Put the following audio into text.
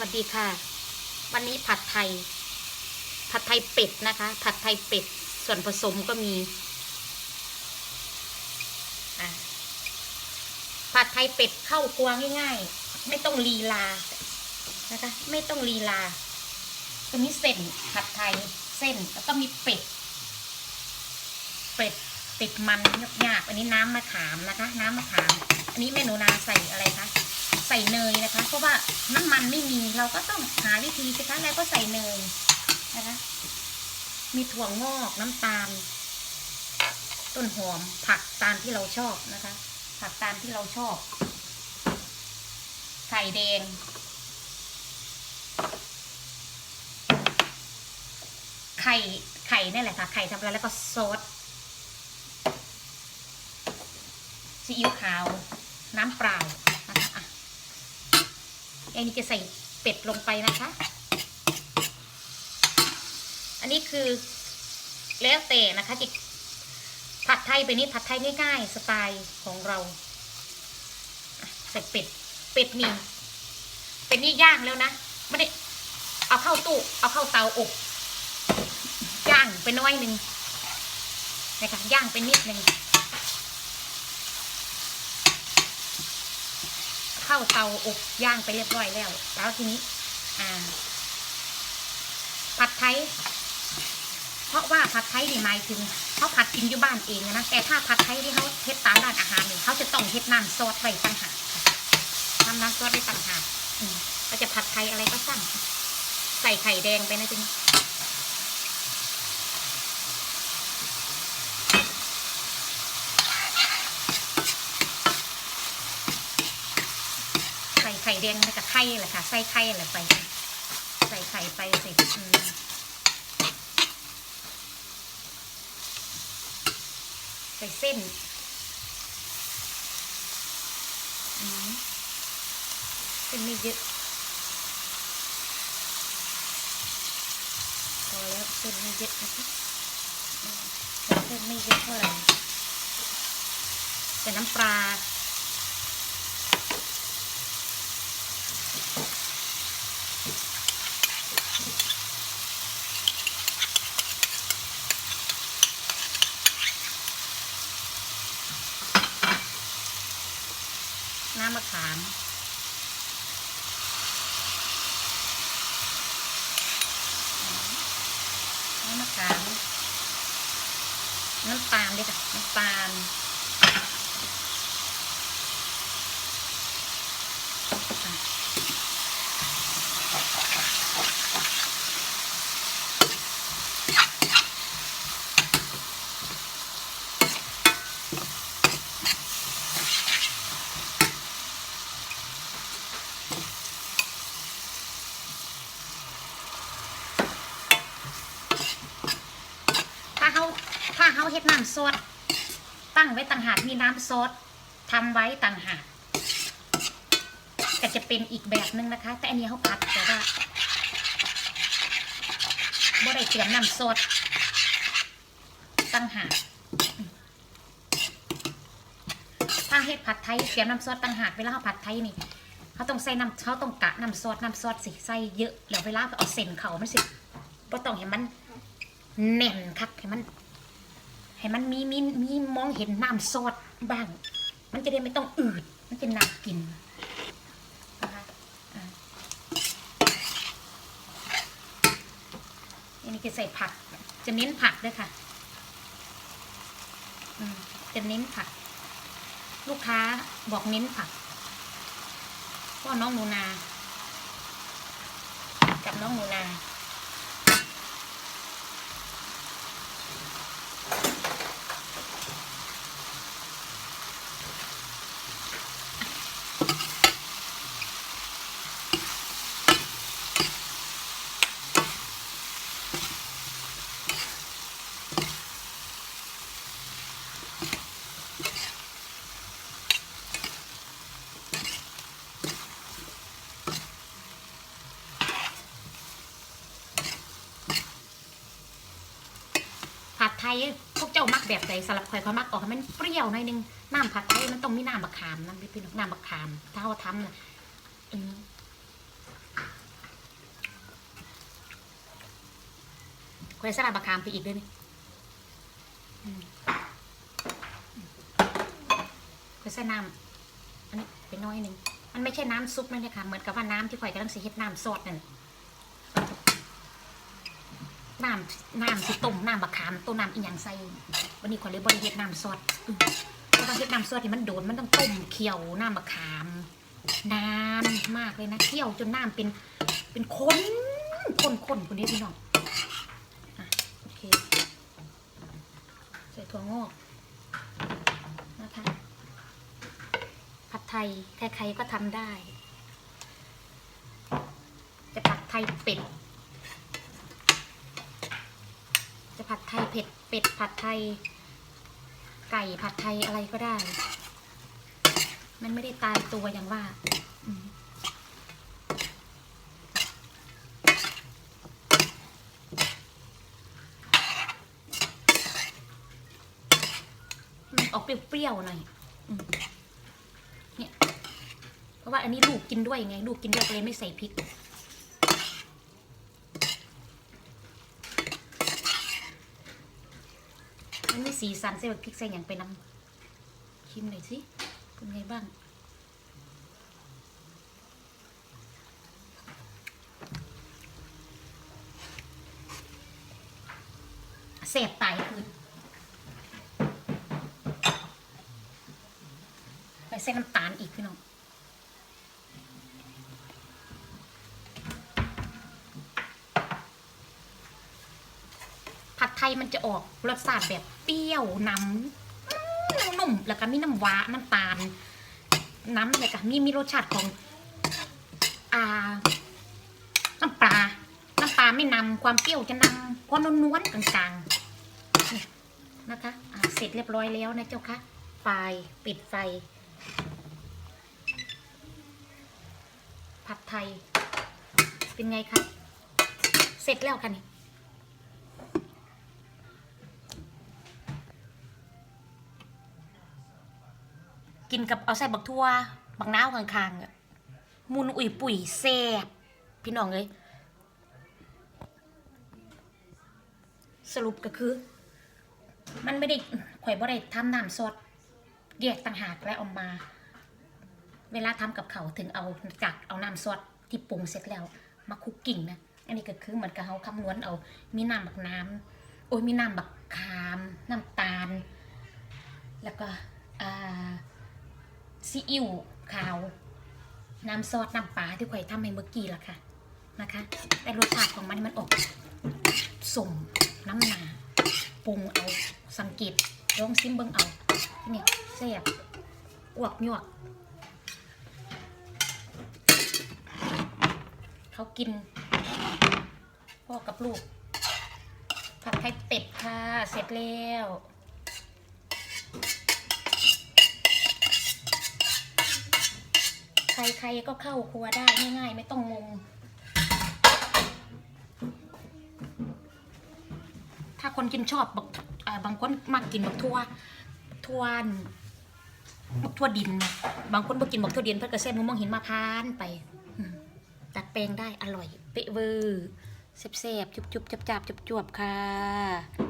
วัสดีค่ะ วันนี้ผัดไทย ผัดไทยเป็ดนะคะ ผัดไทยเป็ด ส่วนผสมก็มี ผัดไทยเป็ดเข้าครัวง่ายๆ ไม่ต้องลีลา นะคะ ไม่ต้องลีลา ก็มีเส้นผัดไทยเส้นแล้วก็มีเป็ด เป็ดติดมันยากๆอันนี้น้ำมะขามนะคะ น้ำมะขาม อันนี้แม่หนูนาใส่อะไรคะ ใส่เนยนะคะ เพราะว่าน้ำมันไม่มีเราก็ต้องหาวิธีสิคะแล้วก็ใส่เนยนะคะ มีถั่วงอกน้ำตาล ต้นหอมผักตามที่เราชอบนะคะ ผักตามที่เราชอบไข่แดงไข่ไข่นี่แหละค่ะไข่ทำแล้วแล้วก็ซอสซีอิ๊วขาวน้ำเปล่า อันนี้จะใส่เป็ดลงไปนะคะ อันนี้คือแล้วแต่นะคะจิผัดไทยไปนี้ผัดไทยง่ายๆสไตล์ของเราใส่เป็ด เป็ดนี่เป็ดนี่ย่างแล้วนะไม่ได้เอาเข้าตู้เอาเข้าเตาอบย่างไปน้อยหนึ่งนะคะย่างไปนิดหนึ่ง เข้าเตาอบย่างไปเรียบร้อยแล้ว แล้วทีนี้ อ่า ผัดไทย เพราะว่าผัดไทยนี่หมายถึงเขาผัดกินอยู่บ้านเองนะ แต่ถ้าผัดไทยที่เขาเฮ็ดตามร้านอาหารเนี่ยเขาจะต้องเฮ็ดน้ำซอสไว้ต่างหากทำน้ำซอสไว้ต่างหากเราจะผัดไทยอะไรก็สั่งใส่ไข่แดงไปนะจ๊ะ ไข่แดงไปกับไข่แหละค่ะ ใส่ไข่แหละไป ใส่ไข่ไปใส่ใส่เส้นเส้นไม่เยอะพอแล้วเส้นไม่เยอะนะคะเส้นไม่เยอะเท่าไหร่ใส่น้ำปลา น้ำมะขาม น้ำมะขามน้ำตาลด้วยค่ะน้ำตาลอะถ้าเขาถ้า เขาเฮ็ดน้ำซอสตั้งไว้ต่างหากมีน้ำซอสทำไว้ต่างหากก็จะเป็นอีกแบบนึงนะคะ แต่อันนี้เขาผัดแต่ว่าบ่ได้เตรียมน้ำซอสต่างหากถ้าเฮ็ดผัดไทยเตรียมน้ำซอสต่างหากเวลาเขาผัดไทยนี่เขาต้องใส่น้ำเขาต้องกะน้ำซอสน้ำซอสสิใส่เยอะแล้วเวลาเอาเส้นเขามันสิบ่ต้องให้มันแน่นคักให้มัน ให้มันมีมีมีมองเห็นน้ำซอสบ้าง มันจะได้ไม่ต้องอืด มันจะน่ากินนะคะอันนี้จะใส่ผัก จะเน้นผักด้วยค่ะอืมจะเน้นผัก ลูกค้าบอกเน้นผักพ่อน้องหนูนา กับน้องหนูนา ทยพวกเจ้ามักแบบใดสำหรับข่อข่อมักออกให้มันเปรี้ยวหน่อยนึงน้ำผัดไทยมันต้องมีน้ำมะขามน้ำพี่น้องน้ำมะขามถ้าเขาทำนะอืมข่อยสลัดมะขามไปอีกด้วยนี่ข่อยใส่น้ำอันนี้ไปน้อยนึงมันไม่ใช่น้ำซุปนั่นเลยค่ะเหมือนกับว่าน้ำที่ข่อยกำลังเส่เหน้ำซอสนั่น น้ำน้ำสิต้มน้ำบะขามต้มน้ำอีหยังใส่วันนี้ขอเลยบริเฮ็ดน้ำซอสอืมเพราะว่าเฮ็ดน้ำซอสที่มันโดนมันต้องต้มเคี่ยวน้ำบะขามนานมากเลยนะเคี่ยวจนน้ำเป็นเป็นข้นข้นข้นคนนี้พี่น้องโอเคใส่ถั่วงอกนะคะผัดไทยใครๆก็ทำได้ จะผัดไทยเป็ด จะผัดไทยเผ็ดเป็ดผัดไทย ไก่ผัดไทยอะไรก็ได้ มันไม่ได้ตายตัวอย่างว่าออกเปรี้ยวๆหน่อยเนี่ย เพราะว่าอันนี้ลูกกินด้วยไง ลูกกินด้วยก็เลยไม่ใส่พริก มีสีสันใส่แบบพริกใส่อย่างไปน้ำชิมหน่อยสิเป็นไงบ้างเสพไตคืนไปใส่น้ำตาลอีกพี่น้องผัดไทยมันจะออกรสชาติแบบ เปรี้ยวน้ำนุ่มแล้วก็มีน้ำหวานน้ำตาล น้ำอะไรกันมีมีรสชาติของ อ่า น้ำปลา น้ำปลาไม่นำความเปรี้ยวจะนำความนวลๆกลางๆเนี่ยนะคะเสร็จเรียบร้อยแล้วนะเจ้าคะไฟปิดไฟ ผัดไทย เป็นไงคะ เสร็จแล้วค่ะนี่ กินกับเอาใส่บักทั่วบักน้าวข้างๆอะมุนอุ่ยปุ๋ยแซ่บพี่น้องเลยสรุปก็คือ มันไม่ได้ข่อยบ่ได้ทำน้ำซอสแยกต่างหากและเอามา เวลาทำกับเขาถึงเอาจักเอาน้ำซอสที่ปรุงเสร็จแล้ว มาคุกกิ้งนะ อันนี้ก็คือเหมือนกับเขาคำนวณเอา มีน้ำบักน้ำโอ้ยมีน้ำบักขาม น้ำตาล แล้วก็อ่า ซีอิ๊วขาว น้ำซอสน้ำปลาที่ข่อยทำให้เมื่อกี้ละค่ะนะคะ แต่รสชาติของมันมันออกสมน้ำหนาปรุงเอาสังเกตลองซิมเบิ้งเอานี่แซ่บอวกยวกเขากินพ่อกับลูก ผัดไทยเป็ดค่ะ เสร็จแล้ว ใครๆก็เข้าครัวได้ง่ายๆ ไม่ต้องงง ถ้าคนกินชอบบักอ่าบางคนมักกินบักทั่วทั่วนบักทั่วดิน บางคนบ่กินบักทั่วดินเพื่อกระเซ็นมองเห็นมาพานไปตัดแปลงได้อร่อย เป๊ะเวอร์เซบๆจุบๆจับๆจบๆค่ะ